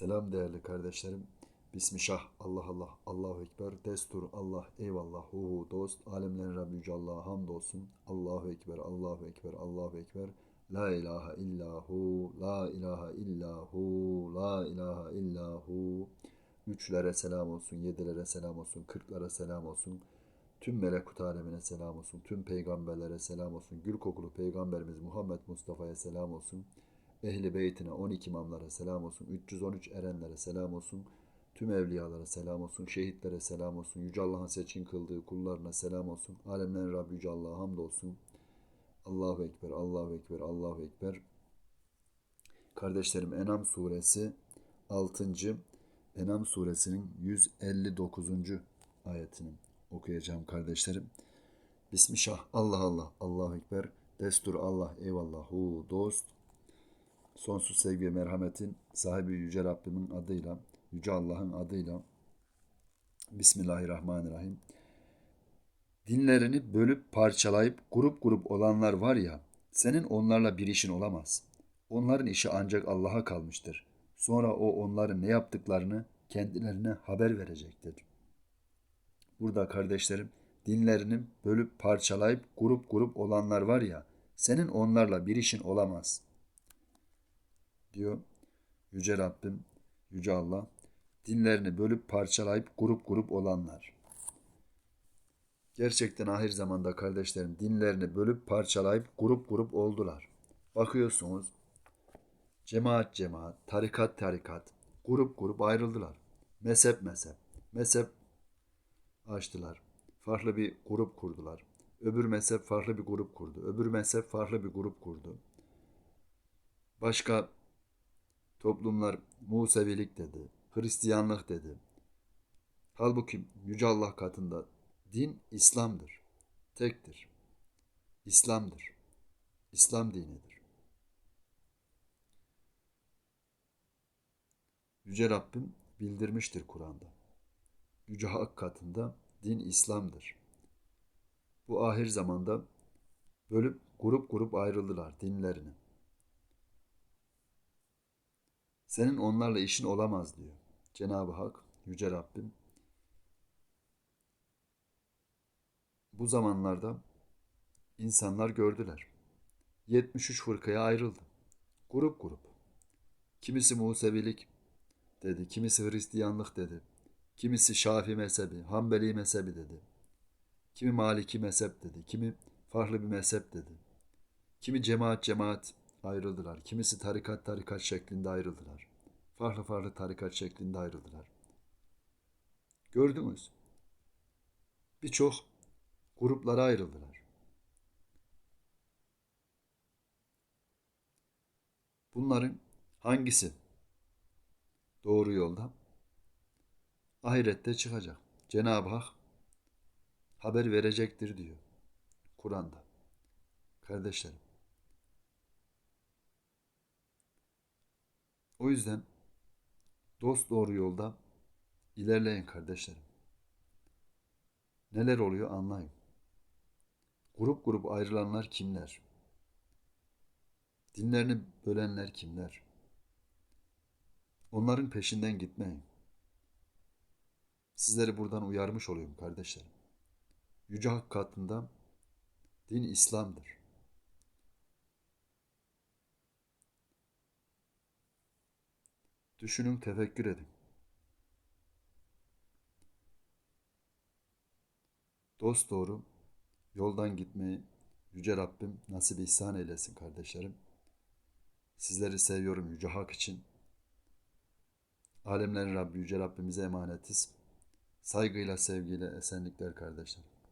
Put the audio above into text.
Selam değerli kardeşlerim. Bismillah, Allah Allah, Allahu Ekber, destur, Allah, eyvallah, hu hu, dost, alemlerin Rabbi Yüce Allah'a hamdolsun. Allahu Ekber, Allahu Ekber, Allahu Ekber. La ilahe illahu, la ilahe illahu, la ilahe illahu. Üçlere selam olsun, yedilere selam olsun, kırklara selam olsun. Tüm melekut alemine selam olsun, tüm peygamberlere selam olsun. Gül kokulu peygamberimiz Muhammed Mustafa'ya selam olsun. Ehli beytine 12 imamlara selam olsun. 313 erenlere selam olsun. Tüm evliyalara selam olsun. Şehitlere selam olsun. Yüce Allah'ın seçkin kıldığı kullarına selam olsun. Alemlerin Rabbi Yüce Allah'a hamdolsun. Allahu Ekber, Allahu Ekber, Allahu Ekber. Kardeşlerim Enam suresi 6. Enam suresinin 159. ayetini okuyacağım kardeşlerim. Bismillah, Allah Allah, Allahu Ekber. Destur Allah, eyvallah, hu, dost. Sonsuz sevgi ve merhametin sahibi Yüce Rabbimin adıyla, Yüce Allah'ın adıyla Bismillahirrahmanirrahim. Dinlerini bölüp parçalayıp grup grup olanlar var ya, senin onlarla bir işin olamaz. Onların işi ancak Allah'a kalmıştır. Sonra o onların ne yaptıklarını kendilerine haber verecektir. Burada kardeşlerim, dinlerini bölüp parçalayıp grup grup olanlar var ya, senin onlarla bir işin olamaz.'' Diyor Yüce Rabbim, Yüce Allah. Dinlerini bölüp parçalayıp grup grup olanlar. Gerçekten ahir zamanda kardeşlerim dinlerini bölüp parçalayıp grup grup oldular. Bakıyorsunuz cemaat cemaat, tarikat tarikat, grup grup ayrıldılar. Mezhep mezhep, mezhep açtılar. Farklı bir grup kurdular. Öbür mezhep farklı bir grup kurdu. Öbür mezhep farklı bir grup kurdu. Başka Toplumlar Musevilik dedi, Hristiyanlık dedi. Halbuki Yüce Allah katında din İslam'dır. Tektir. İslam'dır. İslam dinidir. Yüce Rabbim bildirmiştir Kur'an'da. Yüce Hak katında din İslam'dır. Bu ahir zamanda bölüp grup grup ayrıldılar dinlerini. Senin onlarla işin olamaz diyor. Cenab-ı Hak, Yüce Rabbim. Bu zamanlarda insanlar gördüler. 73 fırkaya ayrıldı. Grup grup. Kimisi Musevilik dedi, kimisi Hristiyanlık dedi. Kimisi Şafi mezhebi, Hanbeli mezhebi dedi. Kimi Maliki mezhep dedi, kimi farklı bir mezhep dedi. Kimi cemaat cemaat ayrıldılar. Kimisi tarikat tarikat şeklinde ayrıldılar. Farklı farklı tarikat şeklinde ayrıldılar. Gördünüz. Birçok gruplara ayrıldılar. Bunların hangisi doğru yolda? Ahirette çıkacak. Cenab-ı Hak haber verecektir diyor Kur'an'da. Kardeşlerim. O yüzden dost doğru yolda ilerleyin kardeşlerim. Neler oluyor anlayın. Grup grup ayrılanlar kimler? Dinlerini bölenler kimler? Onların peşinden gitmeyin. Sizleri buradan uyarmış olayım kardeşlerim. Yüce Hak katında din İslam'dır. Düşünün, tefekkür edin. Dost doğru yoldan gitmeyi Yüce Rabbim nasip ihsan eylesin kardeşlerim. Sizleri seviyorum Yüce Hak için. Alemlerin Rabbi Yüce Rabbimize emanetiz. Saygıyla, sevgiyle, esenlikler kardeşlerim.